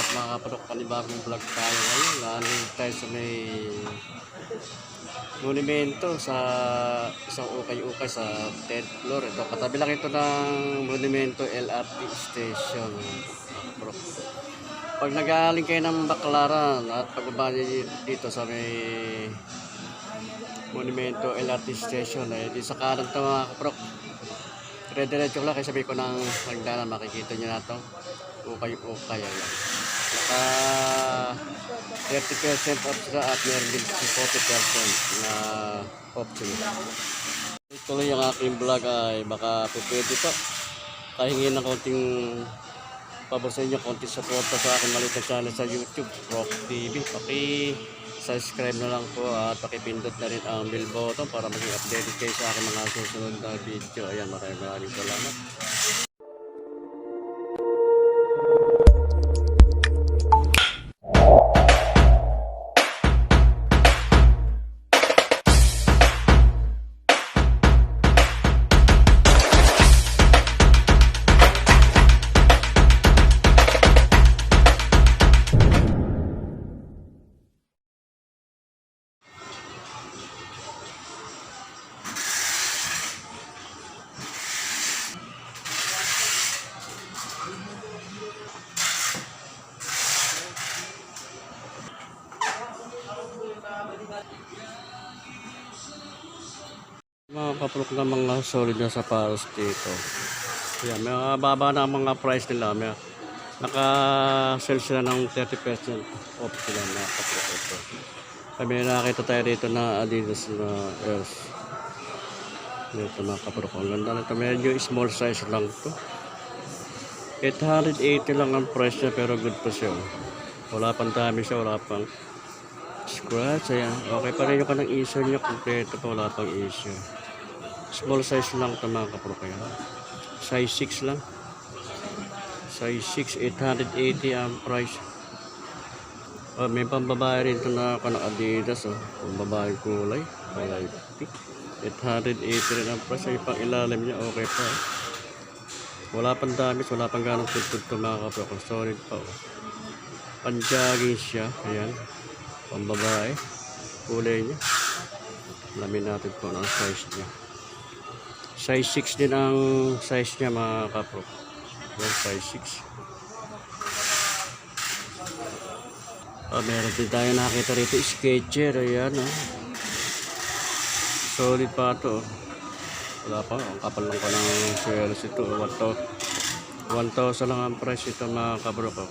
at mga kaparok panibagong vlog tayo ngayon. Naanin tayo sa may monumento sa isang ukay-ukay sa 10th floor. Ito, katabi lang ito ng monumento LRT station. Pag nag-aaling kayo ng Baclaran at pagbaba dito sa may monumento LRT station, eh, di sa kanan ito mga kaparok. Dire-diretso lang kayo sabi ko ng hagdanan, makikita nyo na ito. Ukay-ukay. Ayan. Naka 30% off sila at meron din 40% na option. Ituloy ang aking vlog ay baka pwede pa. Kahingin ng konting pabor sa inyo, konting suporta sa aking maliit channel sa YouTube, Rock TV. Paki-subscribe na lang po at pakipindot na rin ang bell button para maging updated kayo sa aking mga susunod na video. Ayan, maraming maraming salamat. Mga kaprok na mga solid na sapatos dito. Yan, may baba na ang mga price nila. May, naka-sell sila ng 30% off sila na kaprok ito. Kami nakakita tayo dito na Adidas na Airs. Dito mga kaprok. Ang ganda nito. Medyo small size lang to. 880 lang ang price niya pero good pa siya. oh. Wala pang dami siya, wala pang scratch. Ayan. Okay pa rin yung kanang issue niya. Kompleto pa, wala pang issue. Small size lang ito mga kapro kaya. Size 6 lang. Size 6, 880 ang price. Oh, may pambabae rin ito na kanang Adidas. Oh. Pambabae kulay. Kulay pink. 880 rin ang price. Ay pang ilalim niya. Okay pa. eh. Wala pang damage. Wala pang ganong tutod ito mga kapro. Solid pa. Oh. Panjaging siya. Ayan. Pambabae. Kulay niya. Alamin natin kung ano ang size niya. Size 6 din ang size niya mga kapro. Yan, size 6. Ah, meron din tayo nakita rito. Sketcher. Ayan, oh. Solid pa ito. oh. Wala pa. Ang kapal lang pa ng swelos ito. 1,000 lang ang price ito mga kapro ko.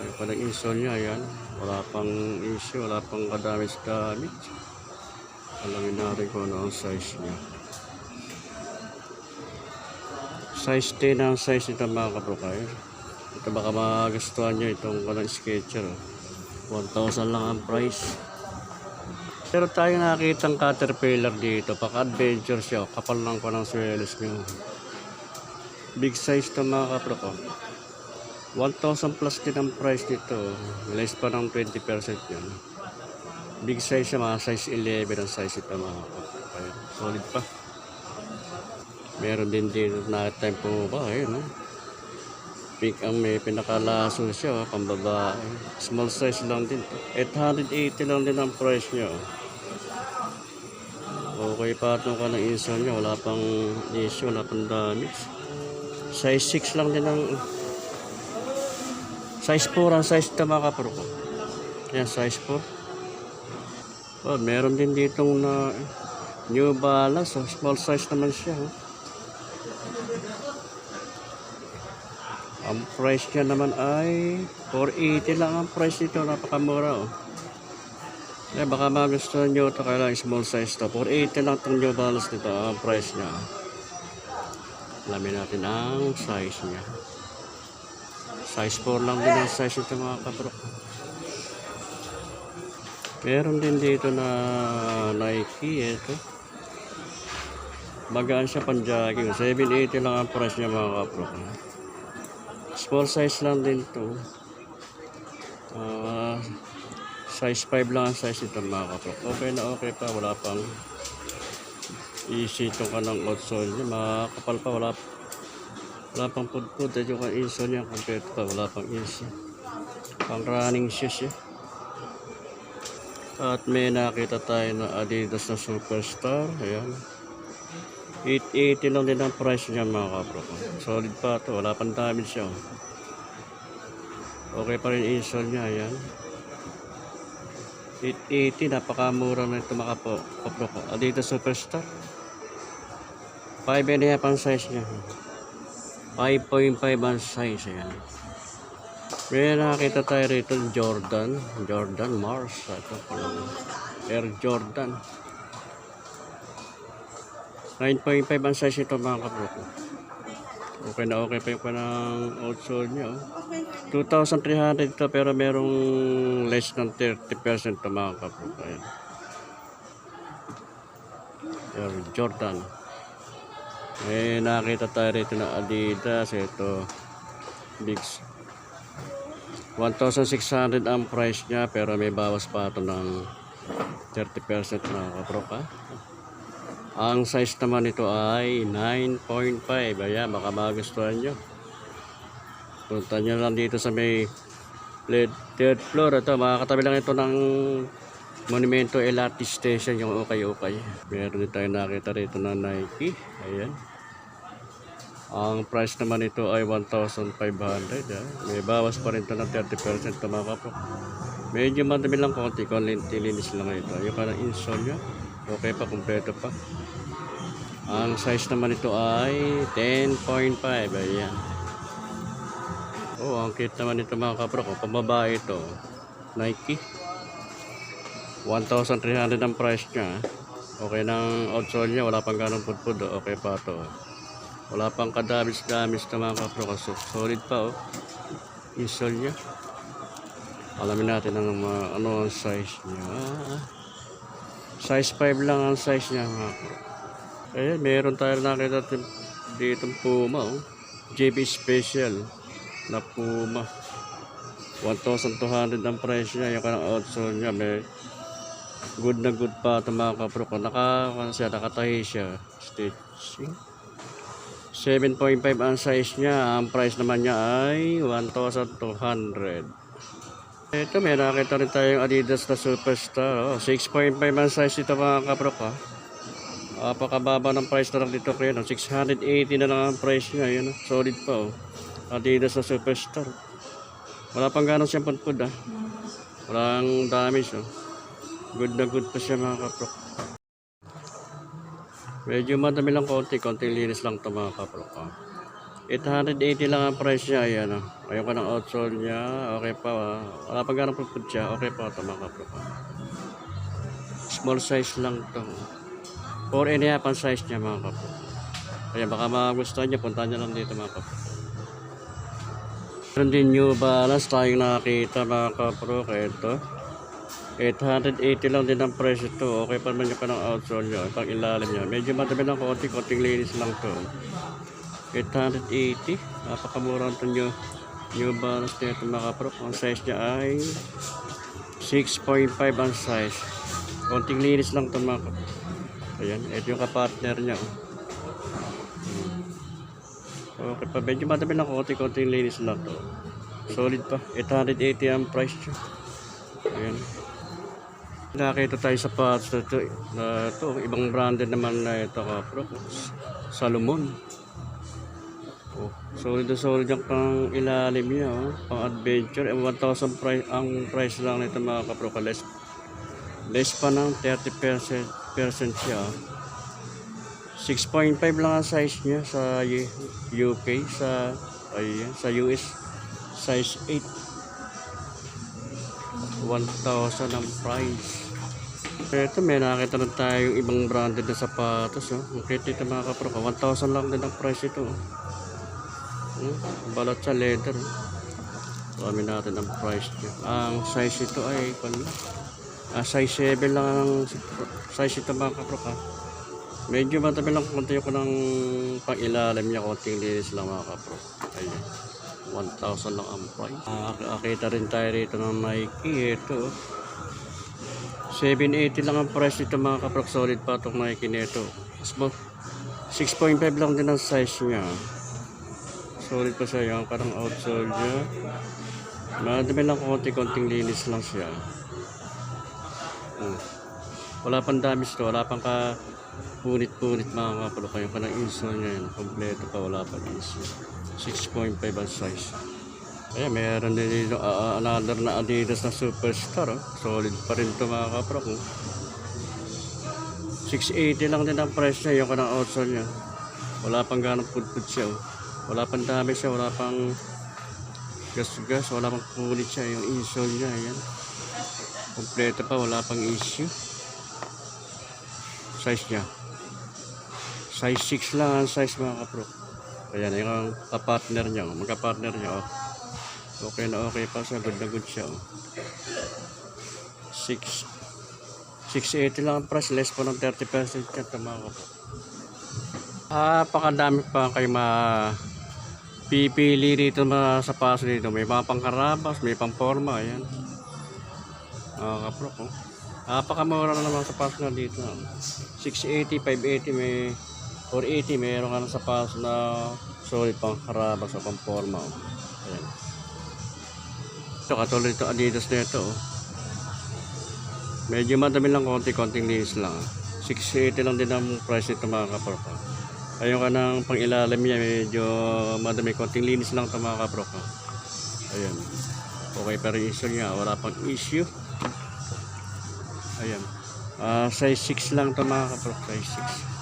Ay, pa install niya. Ayan. Wala pang issue. Wala pang kadamage-damage. Alamin natin kung ano ang size niya. Size 10 ang size nito mga kaprokay. Ito baka magustuhan nyo itong walang sketcher. oh. 1,000 lang ang price. Pero tayo nakakita ang caterpillar dito. Paka-adventure siya. oh. Kapal lang pa ng swelos nyo. Big size to mga kaproko. 1,000 plus din ang price nito. Less pa ng 20% yun. Big size siya, mga size 11 ang size ito mga kaproko. Solid pa. Meron din dito na time po ba, ayun no? Pink ang may pinakalaso siya, oh, pambabae. Small size lang din. to. 880 lang din ang price niya. oh. Okay pa itong ka ng install niya, wala pang issue, wala pang damage. Size 6 lang din ang... Size 4 ang size ito mga kapro ko. Yan, size 4. Oh, meron din ditong na New Balance, oh. small size naman siya. Oh. Ang price niya naman ay 480 lang ang price nito. Napakamura oh. Eh, baka magustuhan nyo ito kailangan small size to. 480 lang itong New Balance nito. Ang price niya. Alamin natin ang size niya. Size 4 lang din ang size nito mga kabrok. Meron din dito na Nike. Ito. Magaan siya panjaging. 780 lang ang price niya mga kabrok. Small size lang din to. Ah, size 5 lang ang size nito mga kaprok. Okay na okay pa. Wala pang easy itong kanang outsole niya. Makakapal pa. Wala Wala pang pudpud. Eh, yung insole niya, kompleto pa. Wala pang insole. Pang running shoes eh. At may nakita tayo na Adidas na Superstar. Ayan. 880 lang din ang price niya mga kapro ko. Solid pa to. Wala pang damage siya. oh. Okay pa rin insole niya. Ayan. 880. Napakamura na ito mga kapro ko. Adidas Superstar. 5 and a half ang size niya. 5.5 ang size. Ayan. May nakakita tayo rito Jordan. Jordan Mars. Ito. Air Jordan. 9.5 ang size ito mga kapro ko. Okay na okay pa yung panang outsole niya. Oh. 2,300 ito pero merong less than 30% ito mga kapro ko. Ayan. Jordan. May nakita tayo rito na Adidas. Ito. Big 1,600 ang price niya pero may bawas pa ito ng 30% na kapro ka. Ang size naman nito ay 9.5. Ayan, baka magustuhan nyo. Punta nyo lang dito sa may third floor. Ito, makakatabi lang ito ng Monumento LRT Station, yung ukay-ukay. Meron din tayo nakita rito na Nike. Ayan. Ang price naman nito ay 1,500. Ah. May bawas pa rin ito ng 30% tumaka po. Medyo madami lang konti, konti linis lang ito. Yung parang insole niya, okay pa, kumpleto pa. Ang size naman ito ay 10.5. Ayan. Oh, ang cute naman ito mga kapro ko. Pambabae ito. Nike. 1,300 ang price niya. Okay ng outsole niya. Wala pang ganong pudpud. oh. Okay pa ito. oh. Wala pang kadamis-damis na mga kapro ko. So, solid pa oh. Insole niya. Alamin natin ang mga, ano ang size niya. Ah, size 5 lang ang size niya mga. Ayan, meron tayo nakita dito Puma oh. JB Special na Puma. 1,200 ang price niya. Yung kanang outsole niya. May good na good pa ito mga kapro ko. Naka, ano siya, nakatahi siya. Stitching. 7.5 ang size niya. Ang price naman niya ay 1,200. Ito, may nakita rin tayong Adidas na Superstar. Oh, 6.5 ang size ito mga kapro ko. Napakababa ng price na lang dito kaya no? 680 na lang ang price niya. Yun, oh. solid pa oh. Adidas na Superstar. Wala pang ganon siyang pudpud ah. Walang damage oh. Good na good pa siya mga kapro. Medyo madami lang konti, konting linis lang to mga kapro ko. 880 lang ang price niya, ayan oh. Ayaw ka ng outsole niya, okay pa ah. Wala pang ganong pudpud siya, okay pa mga kapro ko. Small size lang to. 4 and a size niya mga kapro. Kaya baka magustuhan niya, punta niya lang dito mga kapro. Meron din New Balance tayong nakakita mga kapro. Kaya ito. 880 lang din ang price ito. Okay pa naman yung kanang outsole nyo. Pang ilalim nyo. Medyo madami lang konti. Konting linis lang to. 880. Napakamura ito nyo. New Balance nito mga kapro. Ang size niya ay 6.5 ang size. Konting linis lang ito mga kapro. Ayan. Ito yung kapartner niya. Oh. Okay pa, medyo madami lang konti-konti linis lang to. Solid pa. 880 ang price niya. Ayan. Nakita tayo sa parts na ito. Na ito, ibang branded naman na ito kapro. Salomon. Solid na solid yung pang ilalim niya. Oh. Pang adventure. Eh, 1,000 price, ang price lang nito mga kapro. Less, less pa ng 30% percent siya. oh. 6.5 lang ang size niya sa UK sa ay sa US size 8 1,000 ang price ito may nakita na tayong ibang branded na sapatos oh. cute ito mga kapro 1,000 lang din ang price ito oh. Balot sa leather oh. Alamin natin ang price niya ang size ito ay kung ah, size 7 lang ang size ito mga kapro ka Medyo matabi lang konti ko ng pang-ilalim niya, konting linis lang mga kapro. Ayan. 1,000 lang ang price. Ah, Nakakita rin tayo rito ng Nike. Ito. 780 lang ang price nito mga kapro. Solid pa itong Nike nito. Small. 6.5 lang din ang size niya. Solid pa siya yung parang outsole niya. Madami lang konti-konting linis lang siya. Hmm. Wala pang damage to, wala pang ka punit-punit mga kapalo kayo ka ng insole niya yun. Kompleto pa, wala pang issue. 6.5 ang size. Ayan, meron din dito uh, another na Adidas na Superstar. Oh. Solid pa rin to mga kapro ko. 680 lang din ang price niya, yung kanang outsole niya. Wala pang ganong pudpud siya. Oh. Wala pang dami siya, wala pang gas-gas, wala pang kulit siya. Yung insole niya, ayan. Kompleto pa, wala pang issue. Size niya. Size 6 lang ang size mga kapro. Ayan, yung kapartner niya, oh. magka-partner niya. Oh. Okay na okay pa siya, good na good siya. Oh. 6 680 lang ang price, less po ng 30% yan ko po. Ah, pakadami pa kayo ma pipili dito mga sa paso dito. May mga pangkarabas, may pangporma, ayan. Mga kapro ko. Napakamura na naman sa paso na dito. ah. 680, 580, may 480, mayroon ka na sa paso na solid pang karabas o pang forma. Oh. Ayan. Ito, katulad ito Adidas na ito. Oh. Medyo madami lang konti-konting linis lang. ah. 680 lang din ang price nito mga kaproka. Ayun ka ng pang ilalim niya, medyo madami konting linis lang ito mga kaproka. Ayan. Okay pa rin issue niya, wala pang issue. Ayan. Ah, size 6 lang ito mga kaproka, size 6.